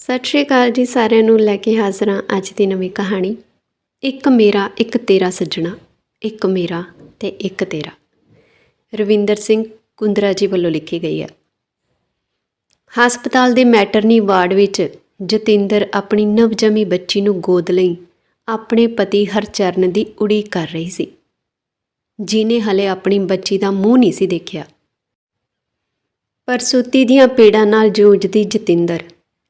ਸਤਿ ਸ਼੍ਰੀ ਅਕਾਲ ਜੀ ਸਾਰਿਆਂ ਨੂੰ ਲੈ ਕੇ ਹਾਜ਼ਰ ਹਾਂ ਅੱਜ ਦੀ ਨਵੀਂ ਕਹਾਣੀ। ਇੱਕ ਮੇਰਾ, ਇੱਕ ਤੇਰਾ ਸੱਜਣਾ, ਇੱਕ ਮੇਰਾ ਤੇ ਇੱਕ ਤੇਰਾ। ਰਵਿੰਦਰ ਸਿੰਘ ਕੁੰਦਰਾ ਜੀ ਵੱਲੋਂ ਲਿਖੀ ਗਈ ਹੈ। ਹਸਪਤਾਲ ਦੇ ਮੈਟਰਨੀ ਵਾਰਡ ਵਿੱਚ ਜਤਿੰਦਰ ਆਪਣੀ ਨਵਜੰਮੀ ਬੱਚੀ ਨੂੰ ਗੋਦ ਲਈ ਆਪਣੇ ਪਤੀ ਹਰਚਰਨ ਦੀ ਉਡੀਕ ਕਰ ਰਹੀ ਸੀ। ਜਿਨੇ ਹਲੇ ਆਪਣੀ ਬੱਚੀ ਦਾ ਮੂੰਹ ਨਹੀਂ ਸੀ ਦੇਖਿਆ। ਪਰਸੂਤੀ ਦੀਆਂ ਪੀੜਾਂ ਨਾਲ ਜੂਝਦੀ ਜਤਿੰਦਰ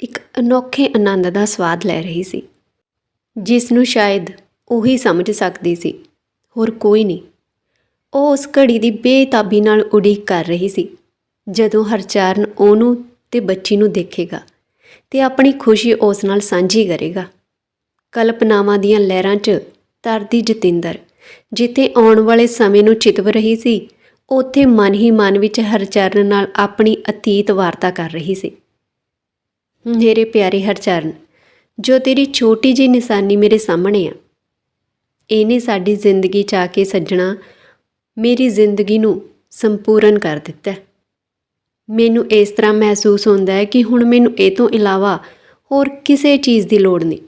ਇੱਕ ਅਨੋਖੇ ਆਨੰਦ ਦਾ ਸਵਾਦ ਲੈ ਰਹੀ ਸੀ। ਜਿਸ ਨੂੰ ਸ਼ਾਇਦ ਉਹੀ ਸਮਝ ਸਕਦੀ ਸੀ। ਹੋਰ ਕੋਈ ਨਹੀਂ। ਉਹ ਉਸ ਘੜੀ ਦੀ ਬੇਤਾਬੀ ਨਾਲ ਉਡੀਕ ਕਰ ਰਹੀ ਸੀ। ਜਦੋਂ ਹਰਚਰਨ ਉਹਨੂੰ ਤੇ ਬੱਚੀ ਨੂੰ ਦੇਖੇਗਾ ਤੇ ਆਪਣੀ ਖੁਸ਼ੀ ਉਸ ਨਾਲ ਸਾਂਝੀ ਕਰੇਗਾ। ਕਲਪਨਾਵਾਂ ਦੀਆਂ ਲਹਿਰਾਂ 'ਚ ਤਰਦੀ ਜਤਿੰਦਰ, ਜਿੱਥੇ ਆਉਣ ਵਾਲੇ ਸਮੇਂ ਨੂੰ ਚਿਤਵ ਰਹੀ ਸੀ, ਉੱਥੇ ਮਨ ਹੀ ਮਨ ਵਿੱਚ ਹਰਚਰਨ ਨਾਲ ਆਪਣੀ ਅਤੀਤ ਵਾਰਤਾ ਕਰ ਰਹੀ ਸੀ। ਮੇਰੇ ਪਿਆਰੇ ਹਰਚਰਨ, ਜੋ ਤੇਰੀ ਛੋਟੀ ਜੀ ਨਿਸ਼ਾਨੀ ਮੇਰੇ ਸਾਹਮਣੇ ਆ। ਇਹਨੇ ਸਾਡੀ ਜ਼ਿੰਦਗੀ ਚ ਆ ਕੇ ਸੱਜਣਾ ਮੇਰੀ ਜ਼ਿੰਦਗੀ ਨੂੰ ਸੰਪੂਰਨ ਕਰ ਦਿੱਤਾ। ਮੈਨੂੰ ਇਸ ਤਰ੍ਹਾਂ ਮਹਿਸੂਸ ਹੁੰਦਾ ਹੈ ਕਿ ਹੁਣ ਮੈਨੂੰ ਇਹ ਤੋਂ ਇਲਾਵਾ ਹੋਰ ਕਿਸੇ ਚੀਜ਼ ਦੀ ਲੋੜ ਨਹੀਂ।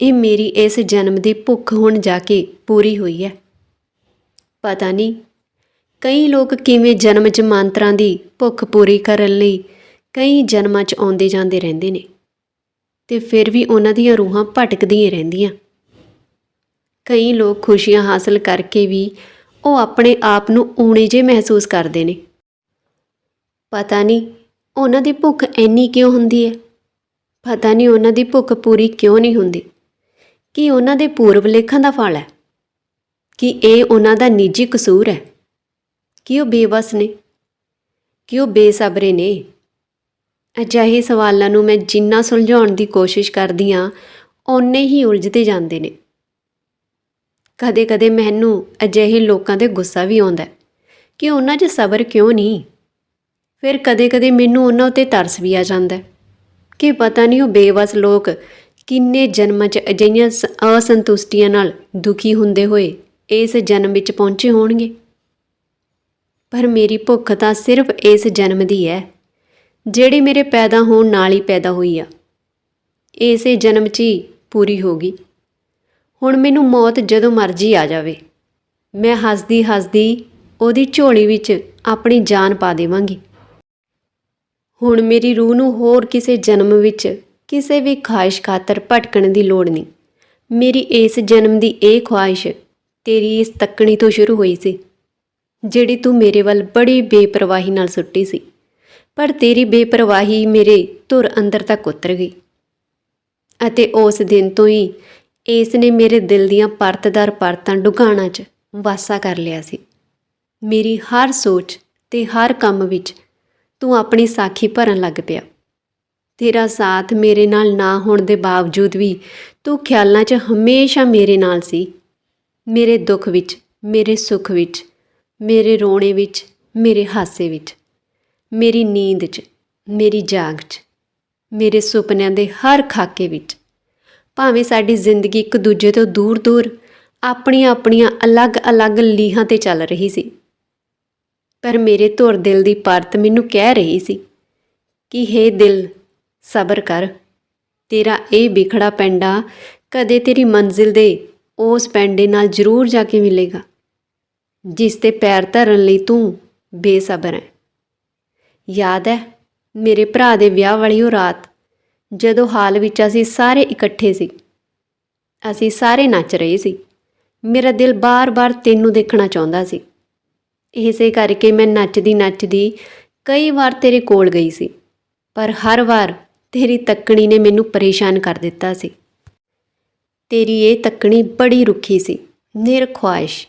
ਇਹ ਮੇਰੀ ਇਸ ਜਨਮ ਦੀ ਭੁੱਖ ਹੁਣ ਜਾ ਕੇ ਪੂਰੀ ਹੋਈ ਹੈ। ਪਤਾ ਨਹੀਂ ਕਈ ਲੋਕ ਕਿਵੇਂ ਜਨਮ ਜਮਾਂਤਰਾਂ ਦੀ ਭੁੱਖ ਪੂਰੀ ਕਰਨ ਲਈ ਕਈ ਜਨਮਾਂ 'ਚ ਆਉਂਦੇ ਜਾਂਦੇ ਰਹਿੰਦੇ ਨੇ ਤੇ ਫਿਰ ਵੀ ਉਹਨਾਂ ਦੀਆਂ ਰੂਹਾਂ ਭਟਕਦੀਆਂ ਰਹਿੰਦੀਆਂ। ਕਈ ਲੋਕ ਖੁਸ਼ੀਆਂ ਹਾਸਲ ਕਰਕੇ ਵੀ ਉਹ ਆਪਣੇ ਆਪ ਨੂੰ ਊਣੇ ਜੇ ਮਹਿਸੂਸ ਕਰਦੇ ਨੇ। ਪਤਾ ਨਹੀਂ ਉਹਨਾਂ ਦੀ ਭੁੱਖ ਇੰਨੀ ਕਿਉਂ ਹੁੰਦੀ ਹੈ? ਪਤਾ ਨਹੀਂ ਉਹਨਾਂ ਦੀ ਭੁੱਖ ਪੂਰੀ ਕਿਉਂ ਨਹੀਂ ਹੁੰਦੀ? ਕੀ ਉਹਨਾਂ ਦੇ ਪੂਰਵ ਲੇਖਾਂ ਦਾ ਫਲ ਹੈ? ਕਿ ਇਹ ਉਹਨਾਂ ਦਾ ਨਿੱਜੀ ਕਸੂਰ ਹੈ? ਕਿ ਉਹ ਬੇਵਸ ਨੇ? ਕਿ ਉਹ ਬੇਸਬਰੇ ਨੇ? ਅਜਿਹੇ ਸਵਾਲਾਂ ਨੂੰ ਮੈਂ ਜਿੰਨਾ ਸੁਲਝਾਉਣ ਦੀ ਕੋਸ਼ਿਸ਼ ਕਰਦੀ ਹਾਂ, ਓਨੇ ਹੀ ਉਲਝਦੇ ਜਾਂਦੇ ਨੇ। ਕਦੇ-ਕਦੇ ਮੈਨੂੰ ਅਜਿਹੇ ਲੋਕਾਂ ਤੇ ਗੁੱਸਾ ਵੀ ਆਉਂਦਾ ਕਿ ਉਹਨਾਂ 'ਚ ਸਬਰ ਕਿਉਂ ਨਹੀਂ? ਫਿਰ ਕਦੇ-ਕਦੇ ਮੈਨੂੰ ਉਹਨਾਂ ਉਤੇ ਤਰਸ ਵੀ ਆ ਜਾਂਦਾ ਕਿ ਪਤਾ ਨਹੀਂ ਉਹ ਬੇਵਸ ਲੋਕ ਕਿੰਨੇ ਜਨਮਾਂ 'ਚ ਅਜਿਹੀਆਂ ਸ- ਅਸੰਤੁਸ਼ਟੀਆਂ ਨਾਲ ਦੁਖੀ ਹੁੰਦੇ ਹੋਏ ਇਸ ਜਨਮ ਵਿੱਚ ਪਹੁੰਚੇ ਹੋਣਗੇ। ਪਰ ਮੇਰੀ ਭੁੱਖ ਤਾਂ ਸਿਰਫ ਇਸ ਜਨਮ ਦੀ ਹੈ। ਜਿਹੜੀ ਮੇਰੇ ਪੈਦਾ ਹੋਣ ਨਾਲ ਹੀ ਪੈਦਾ ਹੋਈ ਆ। ਇਸੇ ਜਨਮ 'ਚ ਹੀ ਪੂਰੀ ਹੋ ਗਈ। ਹੁਣ ਮੈਨੂੰ ਮੌਤ ਜਦੋਂ ਮਰਜ਼ੀ ਆ ਜਾਵੇ। ਮੈਂ ਹੱਸਦੀ ਹੱਸਦੀ ਉਹਦੀ ਝੋਲੀ ਵਿੱਚ ਆਪਣੀ ਜਾਨ ਪਾ ਦੇਵਾਂਗੀ। ਹੁਣ ਮੇਰੀ ਰੂਹ ਨੂੰ ਹੋਰ ਕਿਸੇ ਜਨਮ ਵਿੱਚ ਕਿਸੇ ਵੀ ਖਾਹਿਸ਼ ਖਾਤਰ ਭਟਕਣ ਦੀ ਲੋੜ ਨਹੀਂ। ਮੇਰੀ ਇਸ ਜਨਮ ਦੀ ਇਹ ਖੁਆਇਸ਼ ਤੇਰੀ ਇਸ ਤੱਕਣੀ ਤੋਂ ਸ਼ੁਰੂ ਹੋਈ ਸੀ, ਜਿਹੜੀ ਤੂੰ ਮੇਰੇ ਵੱਲ ਬੜੀ ਬੇਪਰਵਾਹੀ ਨਾਲ ਸੁੱਟੀ ਸੀ। ਪਰ ਤੇਰੀ ਬੇਪਰਵਾਹੀ ਮੇਰੇ ਧੁਰ ਅੰਦਰ ਤੱਕ ਉਤਰ ਗਈ। ਅਤੇ ਉਸ ਦਿਨ ਤੋਂ ਹੀ ਇਸ ਨੇ ਮੇਰੇ ਦਿਲ ਦੀਆਂ ਪਰਤਦਾਰ ਪਰਤਾਂ ਡੁਗਾਣਾ 'ਚ ਵਾਸਾ ਕਰ ਲਿਆ ਸੀ। ਮੇਰੀ ਹਰ ਸੋਚ ਤੇ ਹਰ ਕੰਮ ਵਿੱਚ ਤੂੰ ਆਪਣੀ ਸਾਖੀ ਭਰਨ ਲੱਗ ਪਿਆ। ਤੇਰਾ ਸਾਥ ਮੇਰੇ ਨਾਲ ਨਾ ਹੋਣ ਦੇ ਬਾਵਜੂਦ ਵੀ ਤੂੰ ਖਿਆਲਾਂ 'ਚ ਹਮੇਸ਼ਾ ਮੇਰੇ ਨਾਲ ਸੀ। ਮੇਰੇ ਦੁੱਖ ਵਿੱਚ, ਮੇਰੇ ਸੁੱਖ ਵਿੱਚ, ਮੇਰੇ ਰੋਣੇ ਵਿੱਚ, ਮੇਰੇ ਹਾਸੇ ਵਿੱਚ। ਮੇਰੀ ਨੀਂਦ 'ਚ, ਮੇਰੀ ਜਾਗ 'ਚ, ਮੇਰੇ ਸੁਪਨਿਆਂ ਦੇ ਹਰ ਖਾਕੇ ਵਿੱਚ। ਭਾਵੇਂ ਸਾਡੀ ਜ਼ਿੰਦਗੀ ਇੱਕ ਦੂਜੇ ਤੋਂ ਦੂਰ ਦੂਰ ਆਪਣੀਆਂ ਆਪਣੀਆਂ ਅਲੱਗ-ਅਲੱਗ ਲੀਹਾਂ ਤੇ ਚੱਲ ਰਹੀ ਸੀ। ਪਰ ਮੇਰੇ ਧੁਰ ਦਿਲ ਦੀ ਪਰਤ ਮੈਨੂੰ ਕਹਿ ਰਹੀ ਸੀ ਕਿ, ਹੇ ਦਿਲ, ਸਬਰ ਕਰ। ਤੇਰਾ ਇਹ ਵਿਖੜਾ ਪੈਂਡਾ ਕਦੇ ਤੇਰੀ ਮੰਜ਼ਿਲ ਦੇ ਉਸ ਪੈਂਡੇ ਨਾਲ ਜ਼ਰੂਰ ਜਾ ਕੇ ਮਿਲੇਗਾ, ਜਿਸ ਤੇ ਪੈਰ ਧਰਨ ਲਈ ਤੂੰ ਬੇਸਬਰ ਹੈ। ਯਾਦ ਹੈ, ਮੇਰੇ ਭਰਾ ਦੇ ਵਿਆਹ ਵਾਲੀ ਉਹ ਰਾਤ, ਜਦੋਂ ਹਾਲ ਵਿੱਚ ਅਸੀਂ ਸਾਰੇ ਇਕੱਠੇ ਸੀ। ਅਸੀਂ ਸਾਰੇ ਨੱਚ ਰਹੇ ਸੀ। ਮੇਰਾ ਦਿਲ ਬਾਰ-ਬਾਰ ਤੈਨੂੰ ਦੇਖਣਾ ਚਾਹੁੰਦਾ ਸੀ। ਇਸੇ ਕਰਕੇ ਮੈਂ ਨੱਚਦੀ ਨੱਚਦੀ ਕਈ ਵਾਰ ਤੇਰੇ ਕੋਲ ਗਈ ਸੀ, ਪਰ ਹਰ ਵਾਰ ਤੇਰੀ ਤੱਕਣੀ ਨੇ ਮੈਨੂੰ ਪਰੇਸ਼ਾਨ ਕਰ ਦਿੱਤਾ ਸੀ। ਤੇਰੀ ਇਹ ਤੱਕਣੀ ਬੜੀ ਰੁੱਖੀ ਸੀ, ਨਿਰਖੁਆਇਸ਼,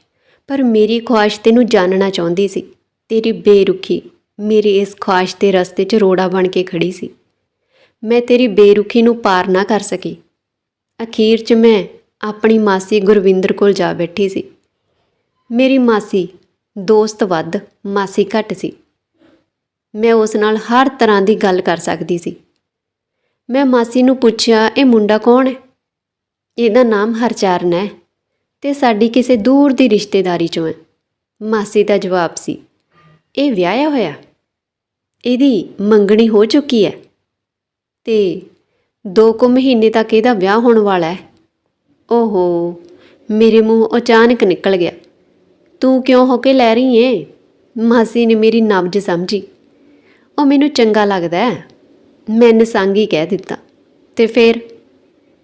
ਪਰ ਮੇਰੀ ਖੁਆਇਸ਼ ਤੈਨੂੰ ਜਾਣਨਾ ਚਾਹੁੰਦੀ ਸੀ, ਤੇਰੀ ਬੇਰੁਖੀ। ਮੇਰੀ ਇਸ ਖੁਆਇਸ਼ ਦੇ ਰਸਤੇ 'ਚ ਰੋੜਾ ਬਣ ਕੇ ਖੜੀ ਸੀ। ਮੈਂ ਤੇਰੀ ਬੇਰੁਖੀ ਨੂੰ ਪਾਰ ਨਾ ਕਰ ਸਕੀ। ਅਖੀਰ 'ਚ ਮੈਂ ਆਪਣੀ ਮਾਸੀ ਗੁਰਵਿੰਦਰ ਕੋਲ ਜਾ ਬੈਠੀ ਸੀ। ਮੇਰੀ ਮਾਸੀ ਦੋਸਤ ਵੱਧ, ਮਾਸੀ ਘੱਟ ਸੀ। ਮੈਂ ਉਸ ਨਾਲ ਹਰ ਤਰ੍ਹਾਂ ਦੀ ਗੱਲ ਕਰ ਸਕਦੀ ਸੀ। ਮੈਂ ਮਾਸੀ ਨੂੰ ਪੁੱਛਿਆ, ਇਹ ਮੁੰਡਾ ਕੌਣ ਹੈ? ਇਹਦਾ ਨਾਮ ਹਰਚਰਨ ਹੈ ਤੇ ਸਾਡੀ ਕਿਸੇ ਦੂਰ ਦੀ ਰਿਸ਼ਤੇਦਾਰੀ ਚੋਂ ਹੈ। ਮਾਸੀ ਦਾ ਜਵਾਬ ਸੀ, ਇਹ ਵਿਆਹਿਆ ਹੋਇਆ? ਇਹਦੀ ਮੰਗਣੀ ਹੋ ਚੁੱਕੀ ਹੈ ਤੇ ਦੋ ਕੁ ਮਹੀਨੇ ਤੱਕ ਇਹਦਾ ਵਿਆਹ ਹੋਣ ਵਾਲਾ ਹੈ। ਓਹੋ, ਮੇਰੇ ਮੂੰਹ ਅਚਾਨਕ ਨਿਕਲ ਗਿਆ। ਤੂੰ ਕਿਉਂ ਹੋ ਕੇ ਲੈ ਰਹੀ ਏ? ਮਾਸੀ ਨੇ ਮੇਰੀ ਨਬਜ ਸਮਝੀ। ਉਹ ਮੈਨੂੰ ਚੰਗਾ ਲੱਗਦਾ ਹੈ। ਮੈਂ ਨਸਾਂਗੀ ਕਹਿ ਦਿੱਤਾ। ਤੇ ਫਿਰ?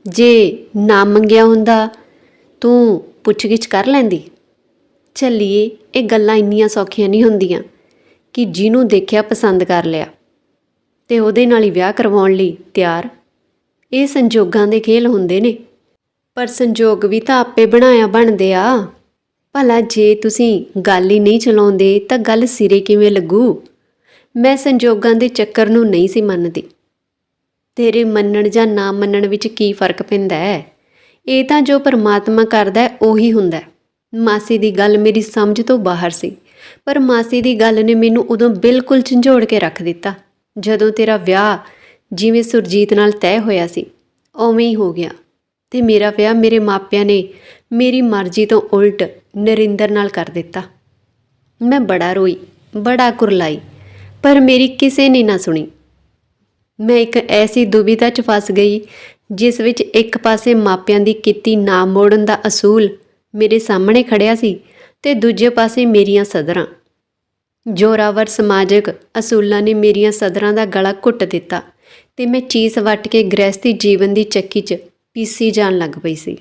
ਜੇ ਨਾ ਮੰਗਿਆ ਹੁੰਦਾ, ਤੂੰ ਪੁੱਛਗਿੱਛ ਕਰ ਲੈਂਦੀ। ਚੱਲੀਏ, ਇਹ ਗੱਲਾਂ ਇੰਨੀਆਂ ਸੌਖੀਆਂ ਨਹੀਂ ਹੁੰਦੀਆਂ। ਕਿ ਜਿਹਨੂੰ ਦੇਖਿਆ ਪਸੰਦ ਕਰ ਲਿਆ ਤੇ ਉਹਦੇ ਨਾਲ ਹੀ ਵਿਆਹ ਕਰਵਾਉਣ ਲਈ ਤਿਆਰ। ਇਹ ਸੰਜੋਗਾਂ ਦੇ ਖੇਲ ਹੁੰਦੇ ਨੇ। ਪਰ ਸੰਜੋਗ ਵੀ ਤਾਂ ਆਪੇ ਬਣਾਇਆ ਬਣਦੇ ਆ। ਭਲਾ ਜੇ ਤੁਸੀਂ ਗੱਲ ਹੀ ਨਹੀਂ ਚਲਾਉਂਦੇ ਤਾਂ ਗੱਲ ਸਿਰੇ ਕਿਵੇਂ ਲੱਗੂ? ਮੈਂ ਸੰਜੋਗਾਂ ਦੇ ਚੱਕਰ ਨੂੰ ਨਹੀਂ ਸੀ ਮੰਨਦੀ। ਤੇਰੇ ਮੰਨਣ ਜਾਂ ਨਾ ਮੰਨਣ ਵਿੱਚ ਕੀ ਫ਼ਰਕ ਪੈਂਦਾ ਹੈ? ਇਹ ਤਾਂ ਜੋ ਪਰਮਾਤਮਾ ਕਰਦਾ ਹੈ, ਉਹੀ ਹੁੰਦਾ ਮਾਸੀ ਦੀ ਗੱਲ ਮੇਰੀ ਸਮਝ ਤੋਂ ਬਾਹਰ ਸੀ। ਪਰ ਮਾਸੀ ਦੀ ਗੱਲ ਨੇ ਮੈਨੂੰ ਉਦੋਂ ਬਿਲਕੁਲ ਝੰਜੋੜ ਕੇ ਰੱਖ ਦਿੱਤਾ। ਜਦੋਂ ਤੇਰਾ ਵਿਆਹ ਜਿਵੇਂ ਸੁਰਜੀਤ ਨਾਲ ਤੈਅ ਹੋਇਆ ਸੀ, ਉਵੇਂ ਹੀ ਹੋ ਗਿਆ। ਤੇ ਮੇਰਾ ਵਿਆਹ ਮੇਰੇ ਮਾਪਿਆਂ ਨੇ ਮੇਰੀ ਮਰਜ਼ੀ ਤੋਂ ਉਲਟ ਨਰਿੰਦਰ ਨਾਲ ਕਰ ਦਿੱਤਾ। ਮੈਂ ਬੜਾ ਰੋਈ, ਬੜਾ ਕੁਰਲਾਈ, ਪਰ ਮੇਰੀ ਕਿਸੇ ਨੇ ਨਾ ਸੁਣੀ। ਮੈਂ ਇੱਕ ਐਸੀ ਦੁਬਿਧਾ 'ਚ ਫਸ ਗਈ, ਜਿਸ ਵਿੱਚ ਇੱਕ ਪਾਸੇ ਮਾਪਿਆਂ ਦੀ ਕੀਤੀ ਨਾ ਮੋੜਨ ਦਾ ਅਸੂਲ ਮੇਰੇ ਸਾਹਮਣੇ ਖੜਿਆ ਸੀ ਤੇ ਦੂਜੇ ਪਾਸੇ ਮੇਰੀਆਂ ਸਦਰਾਂ। ਜੋਰਾਵਰ ਸਮਾਜਿਕ ਅਸੂਲਾਂ ਨੇ ਮੇਰੀਆਂ ਸਦਰਾਂ ਦਾ ਗਲਾ ਘੁੱਟ ਦਿੱਤਾ ਤੇ ਮੈਂ ਚੀਸ ਵੱਟ ਕੇ ਗ੍ਰਹਿਸਥੀ ਜੀਵਨ ਦੀ ਚੱਕੀ 'ਚ ਪੀਸੀ ਜਾਣ ਲੱਗ ਪਈ ਸੀ।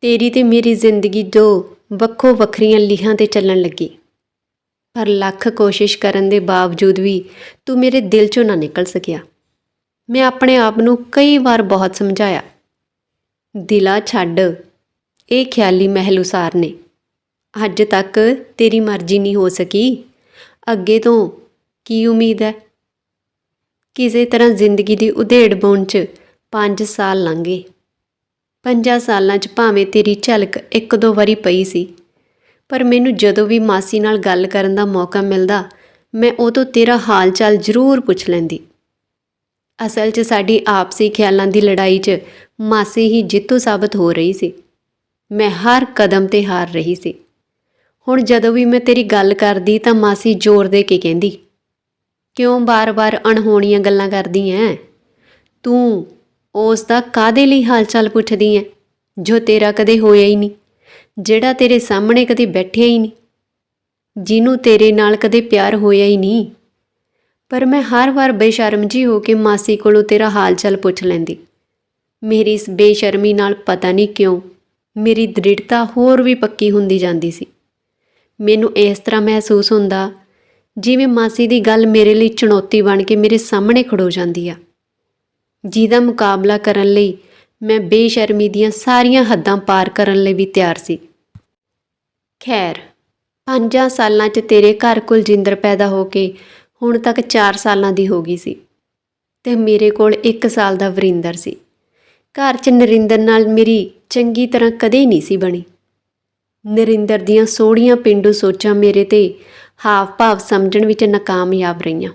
ਤੇਰੀ ਤੇ ਮੇਰੀ ਜ਼ਿੰਦਗੀ ਦੋ ਵੱਖੋ ਵੱਖਰੀਆਂ ਲੀਹਾਂ ਤੇ ਚੱਲਣ ਲੱਗੀ। ਪਰ ਲੱਖ ਕੋਸ਼ਿਸ਼ ਕਰਨ ਦੇ ਬਾਵਜੂਦ ਵੀ ਤੂੰ ਮੇਰੇ ਦਿਲ 'ਚੋਂ ਨਾ ਨਿਕਲ ਸਕਿਆ। ਮੈਂ ਆਪਣੇ ਆਪ ਨੂੰ ਕਈ ਵਾਰ ਬਹੁਤ ਸਮਝਾਇਆ। ਦਿਲਾ ਛੱਡ, ਇਹ ਖਿਆਲੀ ਮਹਿਲੂਸਾਰ ਨੇ ਅੱਜ ਤੱਕ ਤੇਰੀ ਮਰਜ਼ੀ ਨਹੀਂ ਹੋ ਸਕੀ। ਅੱਗੇ ਤੋਂ ਕੀ ਉਮੀਦ ਹੈ? ਕਿਸੇ ਤਰ੍ਹਾਂ ਜ਼ਿੰਦਗੀ ਦੀ ਉਧੇੜ ਬੁਣ 'ਚ 5 ਸਾਲ ਲੰਘੇ। ਪੰਜਾਂ ਸਾਲਾਂ 'ਚ ਭਾਵੇਂ ਤੇਰੀ ਝਲਕ ਇੱਕ ਦੋ ਵਾਰੀ ਪਈ ਸੀ, ਪਰ ਮੈਨੂੰ ਜਦੋਂ ਵੀ ਮਾਸੀ ਨਾਲ ਗੱਲ ਕਰਨ ਦਾ ਮੌਕਾ ਮਿਲਦਾ, ਮੈਂ ਉਹ ਤੋਂ ਤੇਰਾ ਹਾਲ ਚਾਲ ਜ਼ਰੂਰ ਪੁੱਛ ਲੈਂਦੀ। ਅਸਲ 'ਚ ਸਾਡੀ ਆਪਸੀ ਖਿਆਲਾਂ ਦੀ ਲੜਾਈ 'ਚ ਮਾਸੀ ਹੀ ਜਿੱਤੂ ਸਾਬਤ ਹੋ ਰਹੀ ਸੀ। ਮੈਂ ਹਰ ਕਦਮ ਤੇ ਹਾਰ ਰਹੀ ਸੀ। ਹੁਣ ਜਦੋਂ ਵੀ ਮੈਂ ਤੇਰੀ ਗੱਲ ਕਰਦੀ ਤਾਂ ਮਾਸੀ ਜ਼ੋਰ ਦੇ ਕੇ ਕਹਿੰਦੀ, ਕਿਉਂ ਬਾਰ-ਬਾਰ ਅਣਹੋਣੀਆਂ ਗੱਲਾਂ ਕਰਦੀ ਐ? ਤੂੰ ਉਸ ਦਾ ਕਾਦੇ ਲਈ ਹਾਲਚਾਲ ਪੁੱਛਦੀ ਐ, ਜੋ ਤੇਰਾ ਕਦੇ ਹੋਇਆ ਹੀ ਨਹੀਂ, ਜਿਹੜਾ ਤੇਰੇ ਸਾਹਮਣੇ ਕਦੇ ਬੈਠਿਆ ਹੀ ਨਹੀਂ, ਜਿਹਨੂੰ ਤੇਰੇ ਨਾਲ ਕਦੇ ਪਿਆਰ ਹੋਇਆ ਹੀ ਨਹੀਂ? ਪਰ ਮੈਂ ਹਰ ਵਾਰ ਬੇਸ਼ਰਮ ਜੀ ਹੋ ਕੇ ਮਾਸੀ ਕੋਲੋਂ ਤੇਰਾ ਹਾਲਚਾਲ ਪੁੱਛ ਲੈਂਦੀ। ਮੇਰੀ ਇਸ ਬੇਸ਼ਰਮੀ ਨਾਲ ਪਤਾ ਨਹੀਂ ਕਿਉਂ ਮੇਰੀ ਦ੍ਰਿੜਤਾ ਹੋਰ ਵੀ ਪੱਕੀ ਹੁੰਦੀ ਜਾਂਦੀ ਸੀ। ਮੈਨੂੰ ਇਸ ਤਰ੍ਹਾਂ ਮਹਿਸੂਸ ਹੁੰਦਾ ਜਿਵੇਂ ਮਾਸੀ ਦੀ ਗੱਲ ਮੇਰੇ ਲਈ ਚੁਣੌਤੀ ਬਣ ਕੇ ਮੇਰੇ ਸਾਹਮਣੇ ਖੜੋ ਜਾਂਦੀ ਆ। ਜਿਹਦਾ ਮੁਕਾਬਲਾ ਕਰਨ ਲਈ ਮੈਂ ਬੇਸ਼ਰਮੀ ਦੀਆਂ ਸਾਰੀਆਂ ਹੱਦਾਂ ਪਾਰ ਕਰਨ ਲਈ ਵੀ ਤਿਆਰ ਸੀ। ਖੈਰ, ਪੰਜਾਂ ਸਾਲਾਂ 'ਚ ਤੇਰੇ ਘਰ ਕੁਲਜਿੰਦਰ ਪੈਦਾ ਹੋ ਕੇ ਹੁਣ ਤੱਕ 4 ਸਾਲਾਂ ਦੀ ਹੋ ਗਈ ਸੀ ਤੇ ਮੇਰੇ ਕੋਲ 1 ਸਾਲ ਦਾ ਵਰਿੰਦਰ ਸੀ। ਘਰ 'ਚ ਨਰਿੰਦਰ ਨਾਲ ਮੇਰੀ ਚੰਗੀ ਤਰ੍ਹਾਂ ਕਦੇ ਨਹੀਂ ਸੀ ਬਣੀ। ਨਰਿੰਦਰ ਦੀਆਂ ਸੋਹਣੀਆਂ ਪਿੰਡੂ ਸੋਚਾਂ ਮੇਰੇ ਤੇ ਹਾਵ ਭਾਵ ਸਮਝਣ ਵਿੱਚ ਨਾਕਾਮਯਾਬ ਰਹੀਆਂ।